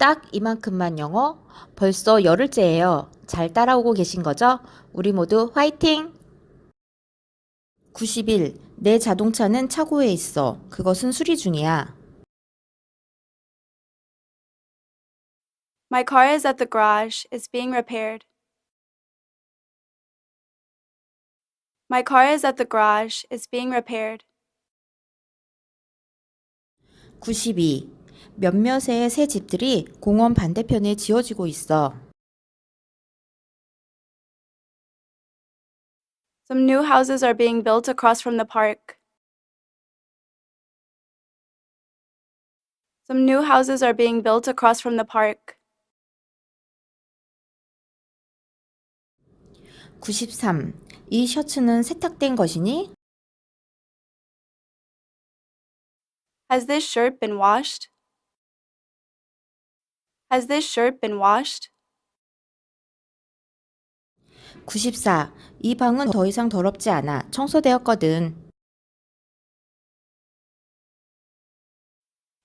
딱 이만큼만 영어 벌써 열흘째예요. 잘 따라오고 계신 거죠? 우리 모두 화이팅! 91. 내 자동차는 차고에 있어. 그것은 수리 중이야. My car is at the garage. It's being repaired. My car is at the garage. It's being repaired. 92. 몇몇의 새 집들이 공원 반대편에 지어지고 있어. Some new houses are being built across from the park. Some new houses are being built across from the park. 93. 이 셔츠는 세탁된 것이니? Has this shirt been washed? Has this shirt been washed? 94. 이 방은 더 이상 더럽지 않아. 청소되었거든.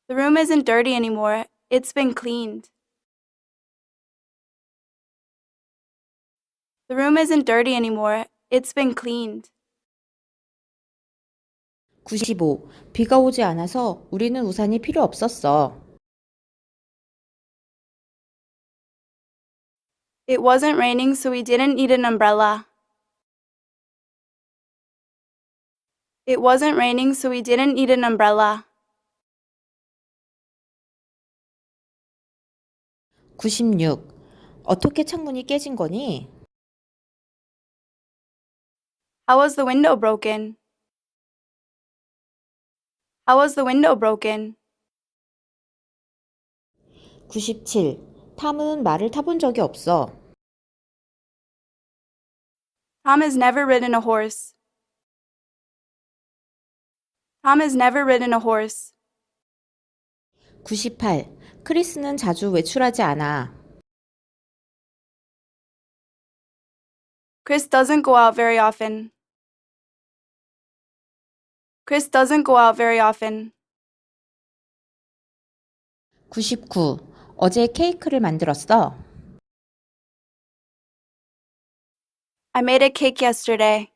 The room isn't dirty anymore. It's been cleaned. The room isn't dirty anymore. It's been cleaned. 95. 비가 오지 않아서 우리는 우산이 필요 없었어. It wasn't raining, so we didn't need an umbrella. It wasn't raining, so we didn't need an umbrella. 96. 어떻게 창문이 깨진 거니? How was the window broken? How was the window broken? 97. 탐은 말을 타본 적이 없어. Tom has never ridden a horse. Tom has never ridden a horse. 98. 크리스는 자주 외출하지 않아. Chris doesn't go out very often. Chris doesn't go out very often. 99. 어제 케이크를 만들었어. I made a cake yesterday.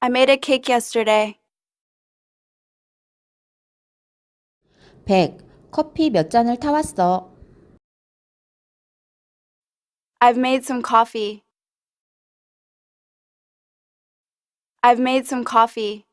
I made a cake yesterday. 100. 커피 몇 잔을 타왔어. I've made some coffee. I've made some coffee.